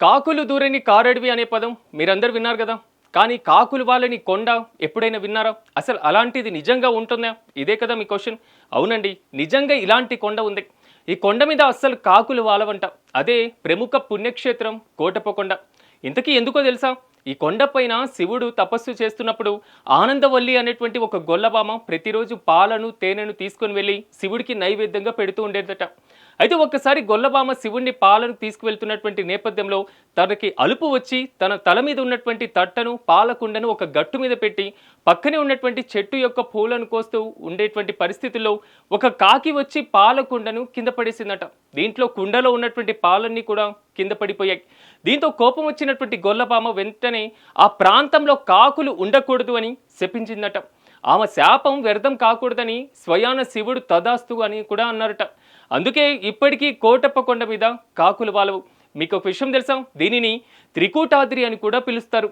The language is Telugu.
కాకులు దూరని కారడివి అనే పదం మీరందరూ విన్నారు కదా. కానీ కాకులు వాళ్ళని కొండ ఎప్పుడైనా విన్నారా? అసలు అలాంటిది నిజంగా ఉంటుందా? ఇదే కదా మీ క్వశ్చన్. అవునండి నిజంగా ఇలాంటి కొండ ఉంది. ఈ కొండ మీద అస్సలు కాకులు వాలవంట. అదే ప్రముఖ పుణ్యక్షేత్రం కోటప్పకొండ. ఇంతకీ ఎందుకో తెలుసా? ఈ కొండపైన శివుడు తపస్సు చేస్తున్నప్పుడు ఆనందవల్లి అనేటువంటి ఒక గొల్లబామ ప్రతిరోజు పాలను తేనెను తీసుకొని వెళ్ళి శివుడికి నైవేద్యంగా పెడుతూ ఉండేదట. అయితే ఒక్కసారి గొల్లబామ శివుణ్ణి పాలను తీసుకువెళ్తున్నటువంటి నేపథ్యంలో తనకి అలుపు వచ్చి తన తల మీద ఉన్నటువంటి తట్టను పాలకుండను ఒక గట్టు మీద పెట్టి పక్కనే ఉన్నటువంటి చెట్టు యొక్క పూలను కోస్తూ ఉండేటువంటి పరిస్థితుల్లో ఒక కాకి వచ్చి పాలకుండను కింద పడేసిందట. దీంట్లో కుండలో ఉన్నటువంటి పాలన్నీ కూడా కింద పడిపోయాయి. దీంతో కోపం వచ్చినటువంటి గొల్లబామ వెంటనే ఆ ప్రాంతంలో కాకులు ఉండకూడదు అని శపించిందట. ఆమె శాపం వ్యర్థం కాకూడదని స్వయాన శివుడు తదాస్తు అని కూడా అన్నారట. అందుకే ఇప్పటికీ కోటప్ప కొండ మీద కాకులు వాలవు. మీకు ఒక విషయం తెలుసా? దీనిని త్రికూటాద్రి అని కూడా పిలుస్తారు.